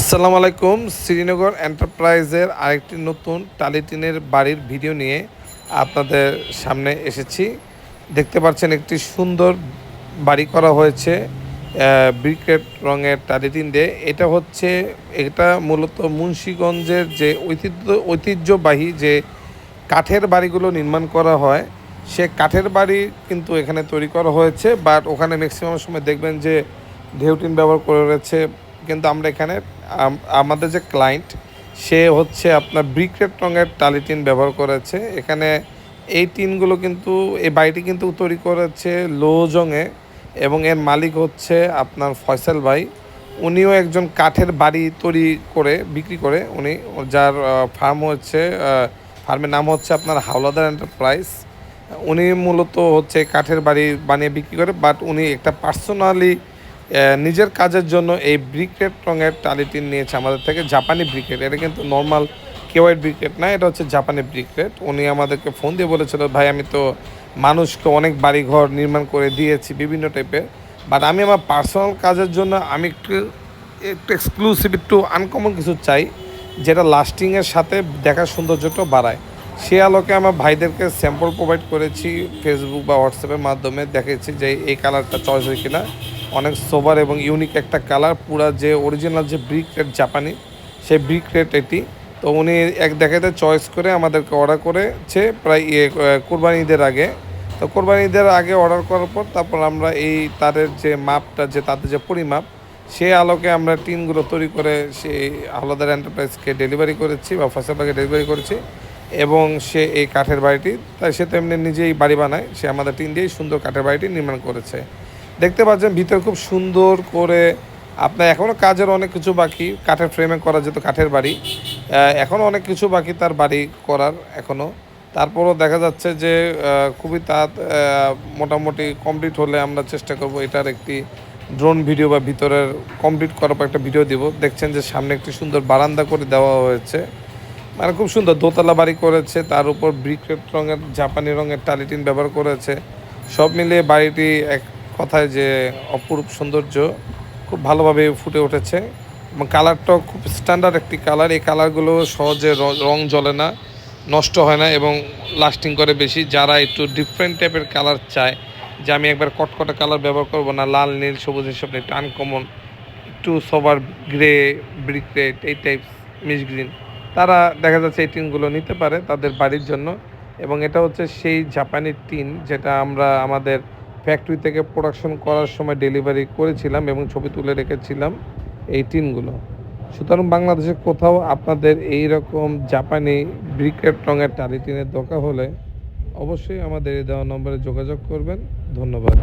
আসসালামু আলাইকুম, শ্রীনগর এন্টারপ্রাইজের আরেকটি নতুন টালিটিনের বাড়ির ভিডিও নিয়ে আপনাদের সামনে এসেছি। দেখতে পাচ্ছেন একটি সুন্দর বাড়ি করা হয়েছে ব্রিকেট রঙের টালিটিন দিয়ে। এটা হচ্ছে, এটা মূলত মুন্সীগঞ্জের যে ঐতিহ্য, ঐতিহ্যবাহী যে কাঠের বাড়িগুলো নির্মাণ করা হয়, সে কাঠের বাড়ি কিন্তু এখানে তৈরি করা হয়েছে বাট ওখানে ম্যাক্সিমাম সময় দেখবেন যে ঢেউটিন ব্যবহার করেছে কিন্তু আমরা এখানে আমাদের যে ক্লায়েন্ট সে হচ্ছে আপনার ব্রিকরেট রঙের টালি টিন ব্যবহার করেছে। এখানে এই টিনগুলো কিন্তু, এই বাড়িটি কিন্তু তৈরি করেছে লোজংয়ে এবং এর মালিক হচ্ছে আপনার ফয়সাল ভাই। উনিও একজন কাঠের বাড়ি তৈরি করে, বিক্রি করে। উনি যার ফার্ম হচ্ছে ফার্মের নাম হচ্ছে আপনার হাওলাদার এন্টারপ্রাইজ। উনি মূলত হচ্ছে কাঠের বাড়ি বানিয়ে বিক্রি করে, বাট উনি একটা পার্সোনালি নিজের কাজের জন্য এই ব্রিকেট রঙের টালিটিন নিয়েছে আমাদের থেকে, জাপানি ব্রিকেট। এটা কিন্তু নর্মাল কেওয়াইট ব্রিকেট না, এটা হচ্ছে জাপানি ব্রিকেট। উনি আমাদেরকে ফোন দিয়ে বলেছিল, ভাই, আমি তো মানুষকে অনেক বাড়িঘর নির্মাণ করে দিয়েছি বিভিন্ন টাইপের বাট আমি আমার পার্সোনাল কাজের জন্য আমি একটু একটু এক্সক্লুসিভ একটু আনকমন কিছু চাই, যেটা লাস্টিংয়ের সাথে দেখার সৌন্দর্যটা বাড়ায়। সে আলোকে আমার ভাইদেরকে স্যাম্পল প্রোভাইড করেছি ফেসবুক বা হোয়াটসঅ্যাপের মাধ্যমে দেখেছি যে এই কালারটা চয়েস হয় কিনা। অনেক সোবার এবং ইউনিক একটা কালার পুরা যে অরিজিনাল যে ব্রিক রেট জাপানি সেই ব্রিক রেট এটি। তো উনি এক দেখাতে চয়েস করে আমাদেরকে অর্ডার করেছে প্রায় ইয়ে কোরবানি ঈদের আগে। তো কোরবানি ঈদের আগে অর্ডার করার পর তারপর আমরা এই তাদের যে মাপটা, যে তাদের যে পরিমাপ সেই আলোকে আমরা টিনগুলো তৈরি করে সেই আহ্লাদার এন্টারপ্রাইজকে ডেলিভারি করেছি বা ফসলটাকে ডেলিভারি করেছি এবং সে এই কাঠের বাড়িটি, তাই সে তো এমনি নিজেই বাড়ি বানায়, সে আমাদের টিন দিয়েই সুন্দর কাঠের বাড়িটি নির্মাণ করেছে। দেখতে পাচ্ছেন ভিতরে খুব সুন্দর করে আপনার এখনও কাজের অনেক কিছু বাকি। কাঠের ফ্রেমে করা যেত কাঠের বাড়ি এখনও অনেক কিছু বাকি তার বাড়ি করার এখনও তারপরও দেখা যাচ্ছে যে খুবই আহ, মোটামুটি কমপ্লিট হলে আমরা চেষ্টা করব এটার একটি ড্রোন ভিডিও বা ভিতরের কমপ্লিট করার পর একটা ভিডিও দিব। দেখছেন যে সামনে একটি সুন্দর বারান্দা করে দেওয়া হয়েছে। মানে খুব সুন্দর দোতলা বাড়ি করেছে তার উপর ব্রিকেট রঙের জাপানি রঙের টালিটিন ব্যবহার করেছে। সব মিলিয়ে বাড়িটি এক কথায় যে অপরূপ সৌন্দর্য খুব ভালোভাবে ফুটে উঠেছে এবং কালারটাও খুব স্ট্যান্ডার্ড একটি কালার এই কালারগুলো সহজে র- জ্বলে না নষ্ট হয় না এবং লাস্টিং করে বেশি। যারা একটু ডিফারেন্ট টাইপের কালার চায় যে আমি একবার কটকটা কালার ব্যবহার করব না লাল নীল সবুজ হিসেবে না, একটু আনকমন একটু সবার গ্রে ব্রিক রেড এই টাইপ মিস গ্রিন তারা দেখা যাচ্ছে এই টিনগুলো নিতে পারে তাদের বাড়ির জন্য। এবং এটা হচ্ছে সেই জাপানি টিন যেটা আমরা আমাদের ফ্যাক্টরি থেকে প্রোডাকশন করার সময় ডেলিভারি করেছিলাম এবং ছবি তুলে রেখেছিলাম এই টিনগুলো। সুতরাং বাংলাদেশে কোথাও আপনাদের এই রকম জাপানি ব্রিকেট রঙের টালি টিনের দরকার হলে অবশ্যই আমাদের এই দেওয়া নম্বরে যোগাযোগ করবেন। ধন্যবাদ।